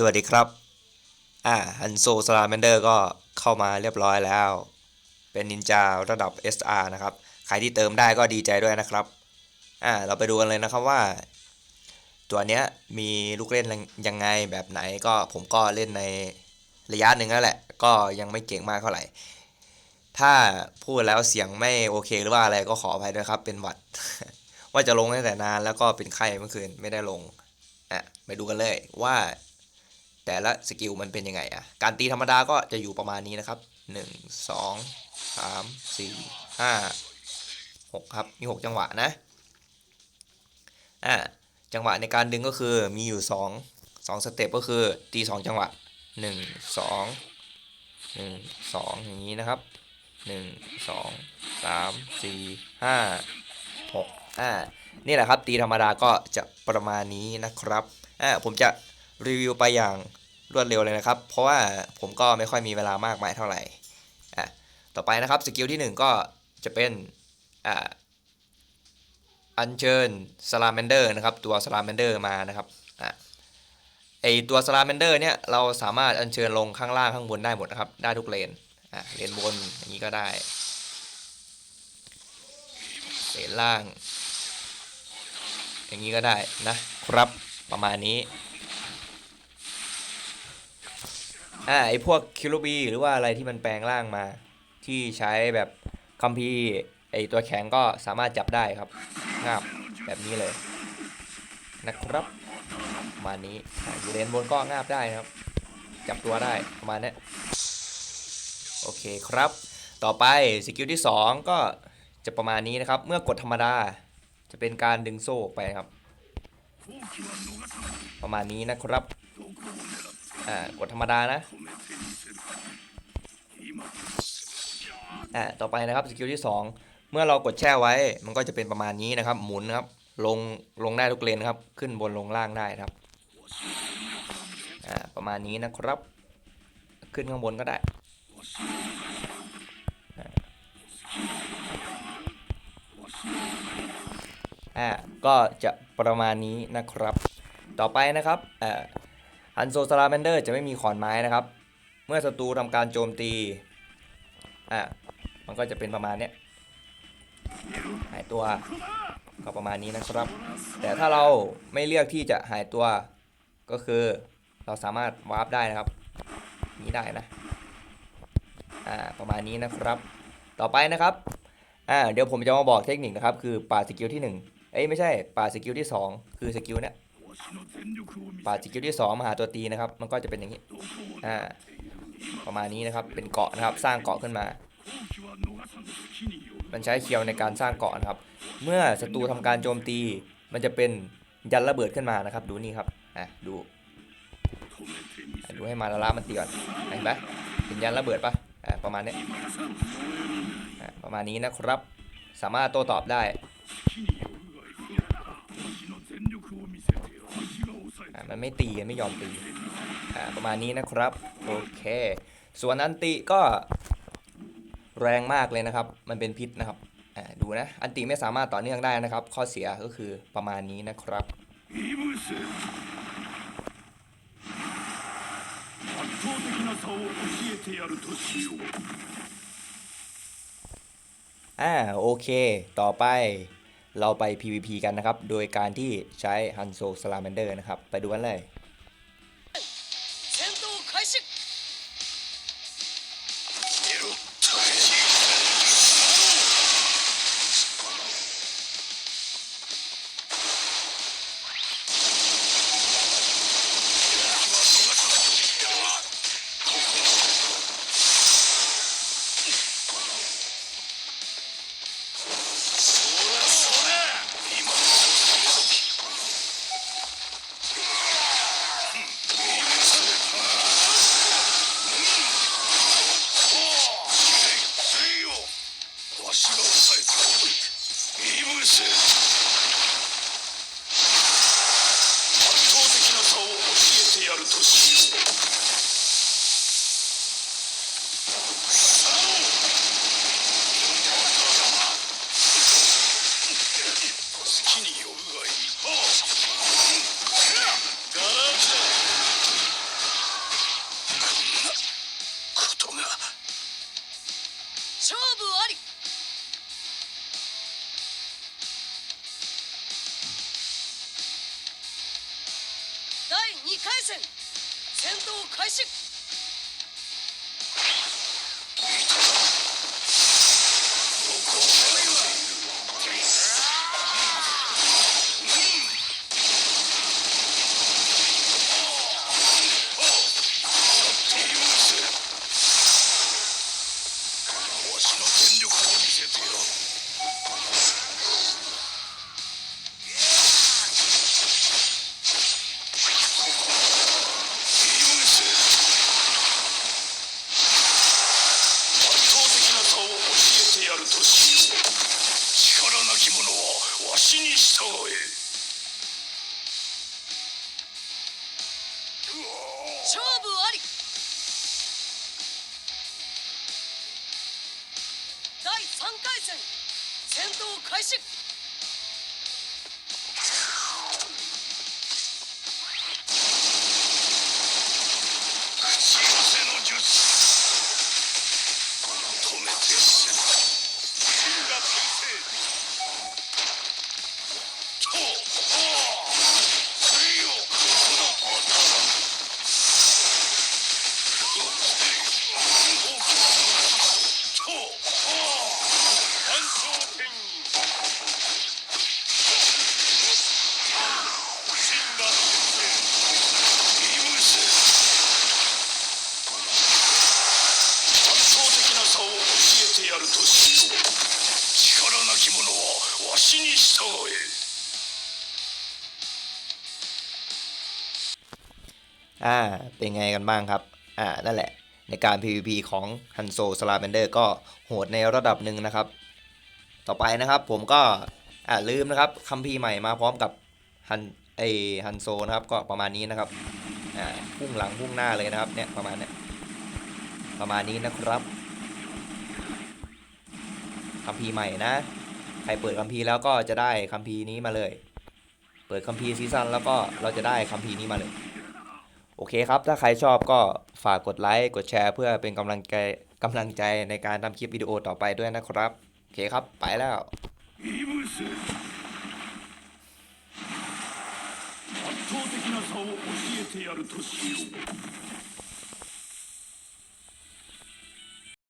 สวัสดีครับ อ่าฮันโซสลาแมนเดอร์ก็เข้ามาเรียบร้อยแล้ว เป็นนินจาระดับ SR นะครับ ใครที่เติมได้ก็ดีใจด้วยนะครับ อ่า เราไปดูกันเลยนะครับว่า ตัวเนี้ยมีลูกเล่นยังไงแบบไหนก็ผมก็เล่นในระยะหนึ่งแล้วแหละ ก็ยังไม่เก่งมากเท่าไหร่ ถ้าพูดแล้วเสียงไม่โอเคหรือว่าอะไรก็ขออภัยด้วยครับ เป็นหวัด ว่าจะลงตั้งแต่นานแล้วก็เป็นไข้เมื่อคืนไม่ได้ลง อะ ไปดูกันเลยว่า แต่ละสกิลมันเป็นยังไงอะการตีธรรมดาก็จะอยู่ประมาณนี้นะครับ 1 2 3 4 5 6 ครับ มี 6 จังหวะนะอ่าจังหวะในการดึงก็คือมีอยู่ 2 2 สเต็ปก็คือตี2จังหวะ 1 2 1 2 อย่างนี้นะครับ 1 2 3 4 5 6อ่านี่แหละครับตีธรรมดาก็จะประมาณนี้นะครับอ่าผมจะ รีวิวไปอย่างรวดเร็วเลยนะครับ เพราะว่าผมก็ไม่ค่อยมีเวลามากมายเท่าไหร่อะต่อไปนะครับสกิลที่ 1 ก็จะเป็นอ่าอัญเชิญสลาแมนเดอร์นะครับตัวสลาแมนเดอร์มานะครับอะไอตัวสลาแมนเดอร์เนี่ยเราสามารถอัญเชิญลงข้างล่างข้างบนได้หมดนะครับได้ทุกเลนอะเลนบนอย่างนี้ก็ได้เลนล่าง อย่างนี้ก็ได้นะครับประมาณนี้ อ่าไอพวกคิรูบีหรือว่าอะไรที่มันแปลงร่างมา ที่ใช้แบบคัมภีไอตัวแข็งก็สามารถจับได้ครับงาบแบบนี้เลยนะครับประมาณนี้อยู่เลนบนก็งาบได้นะครับ จับตัวได้ประมาณนี้โอเคครับ ต่อไปสกิลที่ 2 ก็จะประมาณนี้นะครับ เมื่อกดธรรมดา จะเป็นการดึงโซ่ออกไปครับ ประมาณนี้นะครับ อ่ากดธรรมดานะอ่าต่อไปนะครับสกิลที่ 2 เมื่อเรากดแช่ไว้ มันก็จะเป็นประมาณนี้นะครับ หมุนครับ ลงลงได้ทุกเลนครับ ขึ้นบนลงล่างได้ครับอ่าประมาณนี้นะครับ ขึ้นข้างบนก็ได้อ่าก็จะประมาณนี้นะครับ ต่อไปนะครับอ่า ฮันโซซาลาแมนเดอร์จะไม่มีขอนไม้นะครับ เมื่อศัตรูทำการโจมตี อ่ามันก็จะเป็นประมาณเนี้ยหายตัวก็ประมาณนี้นะครับ แต่ถ้าเราไม่เลือกที่จะหายตัวก็คือเราสามารถวาร์ปได้นะครับ นี้ได้นะ อ่า ประมาณนี้นะครับ ต่อไปนะครับ อ่า เดี๋ยวผมจะมาบอกเทคนิคนะครับ คือป่าสกิลที่1เอ้ยไม่ใช่ป่าสกิลที่ 2 คือสกิลเนี้ย ป่าดสกิลที่2มาหาตัวตีนะครับ มันก็จะเป็นอย่างนี้อ่าประมาณนี้นะครับเป็นเกาะนะครับสร้างเกาะขึ้นมา มันใช้เคียวในการสร้างเกาะนะครับ เมื่อศัตรูทำการโจมตี มันจะเป็นยันระเบิดขึ้นมานะครับ ดูนี่ครับอะดูดูให้มาละละมันตีก่อนเห็นปะเป็นยันระเบิดปะอ่าประมาณนี้อ่าประมาณนี้นะครับ สามารถโต้ตอบได้ อะันไม่ตีกัไม่ยอมตีประมาณนี้นะครับ โอเค ส่วนอันติก็แรงมากเลยนะครับ มันเป็นพิษนะครับดูนะ อันติไม่สามารถต่อเนื่องได้นะครับ ข้อเสียก็คือประมาณนี้นะครับอ่าโอเค ต่อไป เราไป PVP กันนะครับ โดยการที่ใช้ฮันโซสลาแมนเดอร์นะครับ ไปดูกันเลย Vai se. はわしに従え勝負あり。第3回戦。戦闘開始。口寄せの術。止めてはわしに従え อ่า เป็นไงกันบ้างครับ อ่า นั่นแหละ ในการ PVP ของ h a n โซ s ลา m เ n นเดอร์ก็โหดในระดับหนึ่งนะครับ ต่อไปนะครับผมก็ อ่า ลืมนะครับคัมภีร์ใหม่มาพร้อมกับฮันไอฮันโซนะครับ ก็ประมาณนี้นะครับ อ่า พุ่งหลังพุ่งหน้าเลยนะครับ เนี่ย ประมาณเนี้ยประมาณนี้นะครับคัมภีร์ใหม่นะ ใ ครเปิดคัมภีร์แล้วก็จะได้คัมภีร์นี้มาเลย เปิดคัมภีร์ซีซั่นแล้วก็เราจะได้คัมภีร์นี้มาเลย โอเคครับ ถ้าใครชอบก็ฝากกดไลค์ กดแชร์เพื่อเป็นกำลังใจกำลังใจในการทำคลิปวิดีโอต่อไปด้วยนะครับ โอเคครับ ไปแล้ว イブス圧倒的な差を教えてやるとしよう